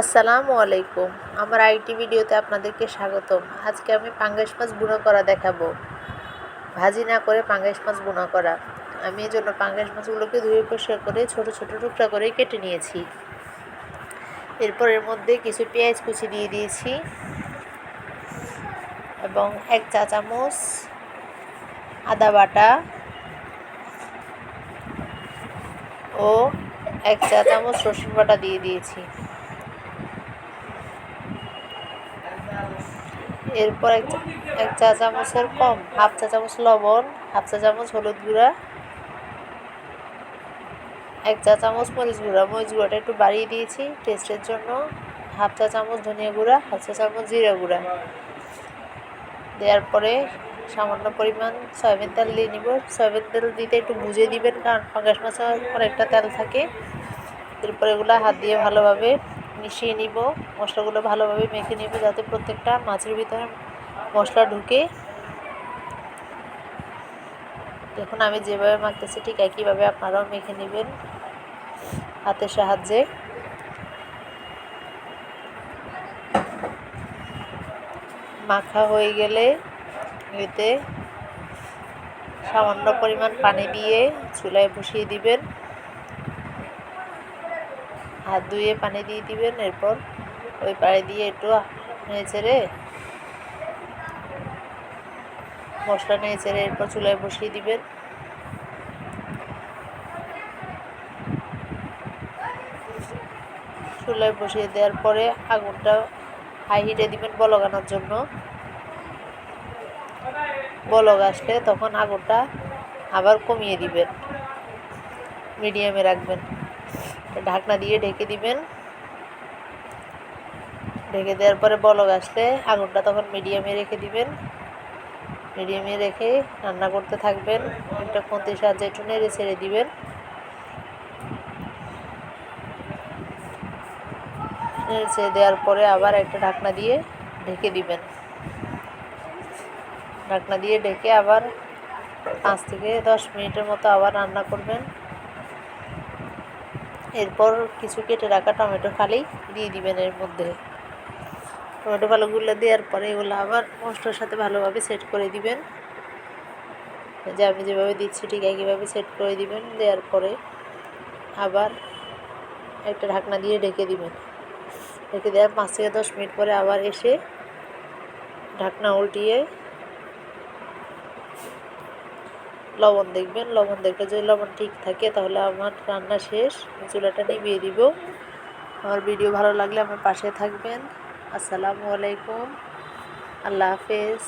আসসালামু আলাইকুম। আমার আইটি ভিডিওতে আপনাদেরকে স্বাগতম। আজকে আমি পাঙ্গাস মাছ বুনো করা দেখাবো। ভাজি না করে পাঙ্গাস মাছ বুনো করা। আমি এই জন্য পাঙ্গাস মাছগুলোকে ধুয়ে পরিষ্কার করে ছোট ছোট টুকরা করে কেটে নিয়েছি। এরপর এর মধ্যে কিছু পেঁয়াজ কুচি দিয়ে দিয়েছি এবং এক চা চামচ আদা বাটা ও এক চা চামচ রসুন বাটা দিয়ে দিয়েছি। এরপর এক এক চা চামচের কম, হাফ চা চামচ লবণ, হাফ চা চামচ হলুদ গুঁড়া, এক চা চামচ মরিচ গুঁড়া। মরিচ গুঁড়াটা একটু বাড়িয়ে দিয়েছি টেস্টের জন্য। হাফ চা চামচ ধনিয়া গুঁড়া, হাফ চা চামচ জিরা গুঁড়া। দেওয়ার পরে সামান্য পরিমাণ সয়াবিন তেল দিয়ে নিব। সয়াবিন তেল দিতে একটু বুঝে দিবেন, কারণ পাঙ্গাস মাছে অনেকটা তেল থাকে। এরপর এগুলো হাত দিয়ে ভালোভাবে মিশিয়ে নিব, মশলাগুলো ভালোভাবে মেখে নিব যাতে প্রত্যেকটা মাছের ভিতরে মশলা ঢুকে। দেখুন, আমি যেভাবে মাখতেছি ঠিক একইভাবে আপনারাও মেখে নেবেন হাতের সাহায্যে। মাখা হয়ে গেলে এতে সামান্য পরিমাণ পানি দিয়ে চুলায় বসিয়ে দিবেন। হাত ধুয়ে পানি দিয়ে দিবেন, এরপর ওই পানি দিয়ে একটু নেড়ে মশলা নেড়ে এরপর চুলায় বসিয়ে দিবেন। চুলায় বসিয়ে দেওয়ার পরে আগুনটা হাই হিটে দিবেন বলগানোর জন্য। বলক আসলে তখন আগুনটা আবার কমিয়ে দিবেন মিডিয়ামে রাখবেন। ঢাকনা দিয়ে ঢেকে দিবেন। ঢেকে দেওয়ার পরে বলক আসলে আগুনটা তখন মিডিয়ামে রেখে দিবেন। মিডিয়ামে রেখে রান্না করতে থাকবেন। একটা খুন্তির সাহায্যে একটু নেড়ে ছেড়ে দিবেন। নেড়ে ছেড়ে দেওয়ার পরে আবার একটা ঢাকনা দিয়ে ঢেকে দিবেন। ঢাকনা দিয়ে ঢেকে আবার পাঁচ থেকে দশ মিনিটের মতো আবার রান্না করবেন। এরপর কিছু কেটে রাখা টমেটো ফালি দিয়ে দিবেন এর মধ্যে। টমেটো ফালুগুলো দেওয়ার পরে এগুলো আবার মশলার সাথে ভালোভাবে সেট করে দিবেন। যে আমি যেভাবে দিচ্ছি ঠিক একইভাবে সেট করে দিবেন, দেওয়ার পরে আবার একটা ঢাকনা দিয়ে ঢেকে দিবেন। ঢেকে দেওয়ার পাঁচ থেকে দশ মিনিট পরে আবার এসে ঢাকনা উল্টিয়ে লবণ দেখবেন, লবণ দেখলে যদি লবণ ঠিক থাকে তাহলে আমার রান্না শেষ। চুলাটা নিভিয়ে দিব। আমার ভিডিও ভালো লাগলে আমার পাশে থাকবেন। আসসালামু আলাইকুম। আল্লাহ হাফেজ।